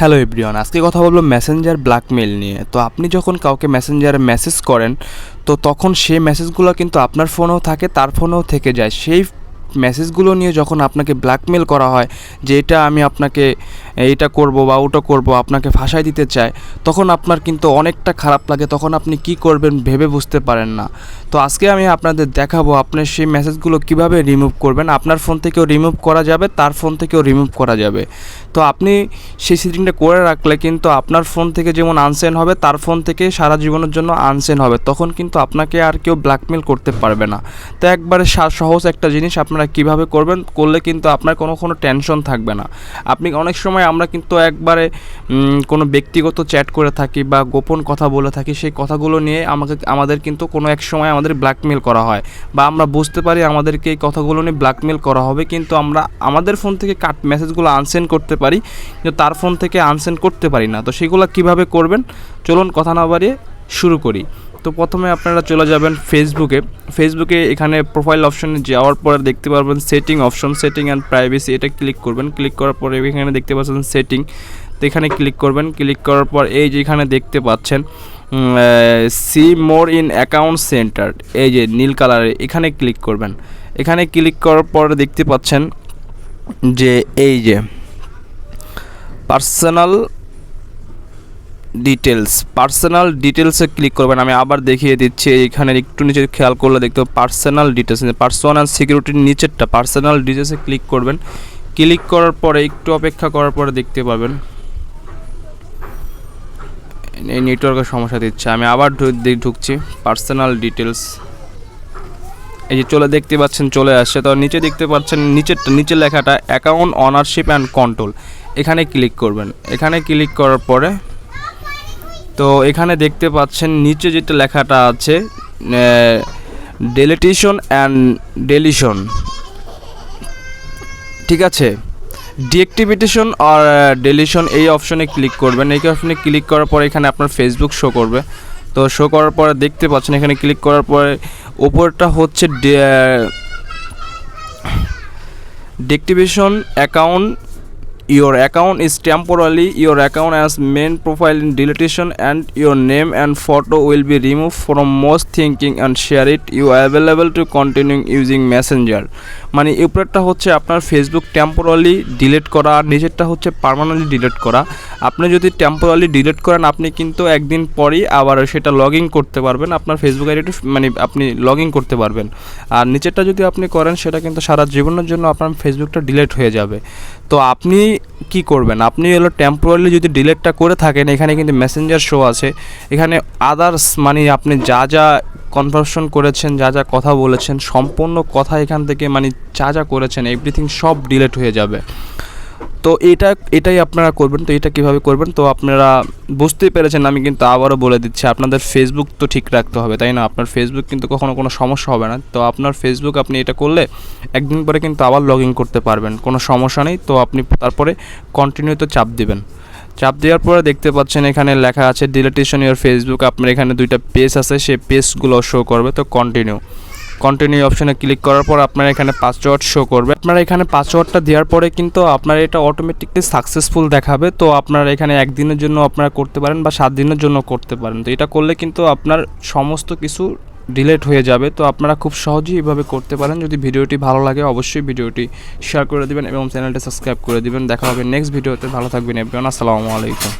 Hello everyone আজকে কথা বলব মেসেঞ্জার ব্ল্যাকমেল নিয়ে। তো আপনি যখন কাউকে মেসেঞ্জারে মেসেজ করেন, তো তখন সেই মেসেজগুলো কিন্তু আপনার ফোনেও থাকে, তার ফোনেও থেকে যায়। সেই মেসেজগুলো নিয়ে যখন আপনাকে ব্ল্যাকমেল করা হয় যে এটা আমি আপনাকে এটা করব বা ওটা করব, আপনাকে ফাঁসাই দিতে চায়, তখন আপনার কিন্তু অনেকটা খারাপ লাগে, তখন আপনি কি করবেন ভেবে বুঝতে পারেন না। তো আজকে আমি আপনাদের দেখাবো আপনার সেই মেসেজগুলো কীভাবে রিমুভ করবেন। আপনার ফোন থেকেও রিমুভ করা যাবে, তার ফোন থেকেও রিমুভ করা যাবে। তো আপনি সেই সেটিংটা করে রাখলে কিন্তু আপনার ফোন থেকে যেমন আনসেন হবে, তার ফোন থেকে সারা জীবনের জন্য আনসেন হবে। তখন কিন্তু আপনাকে আর কেউ ব্ল্যাকমেল করতে পারবে না। তো একবারে সহজ একটা জিনিস আপনারা কীভাবে করবেন, করলে কিন্তু আপনার কোনো কোনো টেনশন থাকবে না। আপনি অনেক সময় আমরা কিন্তু একবারে কোনো ব্যক্তিগত চ্যাট করে থাকি বা গোপন কথা বলে থাকি, সেই কথাগুলো নিয়ে আমাকে, আমাদের কিন্তু কোনো এক সময় আমাদের ব্ল্যাকমেল করা হয়। বা আমরা বুঝতে পারি আমাদেরকে এই কথাগুলো নিয়ে ব্ল্যাকমেল করা হবে, কিন্তু আমরা, আমাদের ফোন থেকে কাট মেসেজগুলো আনসেন্ড করতে পারি কিন্তু তার ফোন থেকে আনসেন্ড করতে পারি না। তো সেগুলো কীভাবে করবেন? চলুন কথা না বাড়িয়ে শুরু করি। তো প্রথমে আপনারা চলে যাবেন ফেসবুকে ফেসবুকে এখানে প্রোফাইল অপশনে যাওয়ার পরে দেখতে পারবেন setting option setting and privacy এটা ক্লিক করবেন। ক্লিক করার পরে এখানে দেখতে পাচ্ছেন সেটিং তো এখানে ক্লিক করবেন। ক্লিক করার পর এই যে এখানে দেখতে পাচ্ছেন see more in account centre এই যে নীল কালারে এখানে ক্লিক করবেন। এখানে ক্লিক করার পর দেখতে পাচ্ছেন যে এই যে পার্সোনাল ডিটেলস পার্সোনাল ডিটেলসে ক্লিক করবেন, আমি আবার দেখিয়ে দিচ্ছি, এখানে একটু নিচে খেয়াল করলে দেখতে পার্সোনাল ডিটেলস পার্সোনাল সিকিউরিটির নিচেরটা পার্সোনাল ডিটেলসে ক্লিক করবেন। ক্লিক করার পরে, একটু অপেক্ষা করার পরে দেখতে পাবেন। এই নেটওয়ার্কের সমস্যা দিচ্ছে। আমি আবার ঢুকছি পার্সোনাল ডিটেলস এই যে চলে দেখতে পাচ্ছেন, চলে আসছে। তো নিচে দেখতে পাচ্ছেন, নিচেরটা নিচের লেখাটা অ্যাকাউন্ট অনারশিপ অ্যান্ড কন্ট্রোল এখানে ক্লিক করবেন। এখানে ক্লিক করার পরে তো এখানে দেখতে পাচ্ছেন নিচে যেটা লেখাটা আছে ডেলিটেশন অ্যান্ড ডেলিশন ঠিক আছে? ডিঅ্যাক্টিভিটেশন আর ডেলিশন এই অপশনে ক্লিক করবেন। এই অপশনে ক্লিক করার পরে এখানে আপনার ফেসবুক শো করবে। তো শো করার পরে দেখতে পাচ্ছেন এখানে ক্লিক করার পরে ওপরটা হচ্ছে deactivation account your account is temporarily, your account as main profile in deletion and your name and photo will be removed from most thinking and share it. You are available to continue using messenger. মানে উপরেরটা হচ্ছে আপনার Facebook temporarily delete করা আর নিচেরটা হচ্ছে permanently delete করা। আপনি যদি টেম্পোরালি ডিলিট করেন, আপনি কিন্তু একদিন পরেই আবার সেটা লগ ইন করতে পারবেন, আপনার ফেসবুক আইডিটি মানে আপনি লগ ইন করতে পারবেন। আর নিচেরটা যদি আপনি করেন, সেটা কিন্তু সারা জীবনের জন্য আপনার ফেসবুকটা ডিলিট হয়ে যাবে। তো আপনি কি করবেন? আপনি হলো টেম্পোরারি যদি ডিলেটটা করে থাকেন, এখানে কিন্তু মেসেঞ্জার শো আছে। এখানে আদার্স মানে আপনি যা যা কনভারশন করেছেন, যা যা কথা বলেছেন, সম্পূর্ণ কথা এখান থেকে মানে যা যা করেছেন এভরিথিং সব ডিলেট হয়ে যাবে। তো এটা, এটাই আপনারা করবেন, তো এটা কীভাবে করবেন, তো আপনারা বুঝতেই পেরেছেন, আমি কিন্তু আবারও বলে দিচ্ছি, আপনাদের ফেসবুক তো ঠিক রাখতে হবে, তাই না? আপনার ফেসবুক কিন্তু কখনো কোনো সমস্যা হবে না, তো আপনার ফেসবুক আপনি এটা করলে একদিন পরে কিন্তু আবার লগ ইন করতে পারবেন, কোনো সমস্যা নেই, তো আপনি তারপরে কন্টিনিউ তো চাপ দিবেন। চাপ দেওয়ার পরে দেখতে পাচ্ছেন এখানে লেখা আছে ডিলিটেশন ইওর ফেসবুক আপনার এখানে দুইটা পেজ আছে, সেই পেজগুলো শো করবে, তো কন্টিনিউ কন্টিনিউ অপশনে ক্লিক করার পর আপনার এখানে পাসওয়ার্ড শো করবে। আপনার এখানে পাসওয়ার্ডটা দেওয়ার পরে কিন্তু আপনার এটা অটোমেটিকলি সাকসেসফুল দেখাবে। তো আপনার এখানে একদিনের জন্য আপনারা করতে পারেন বা সাত দিনের জন্য করতে পারেন। তো এটা করলে কিন্তু আপনার সমস্ত কিছু ডিলেট হয়ে যাবে। তো আপনারা খুব সহজেই এভাবে করতে পারেন। যদি ভিডিওটি ভালো লাগে অবশ্যই ভিডিওটি শেয়ার করে দিবেন এবং চ্যানেলটি সাবস্ক্রাইব করে দেবেন। দেখা হবে নেক্সট ভিডিওতে ভালো থাকবেন এভরিওয়ান আসসালামু আলাইকুম।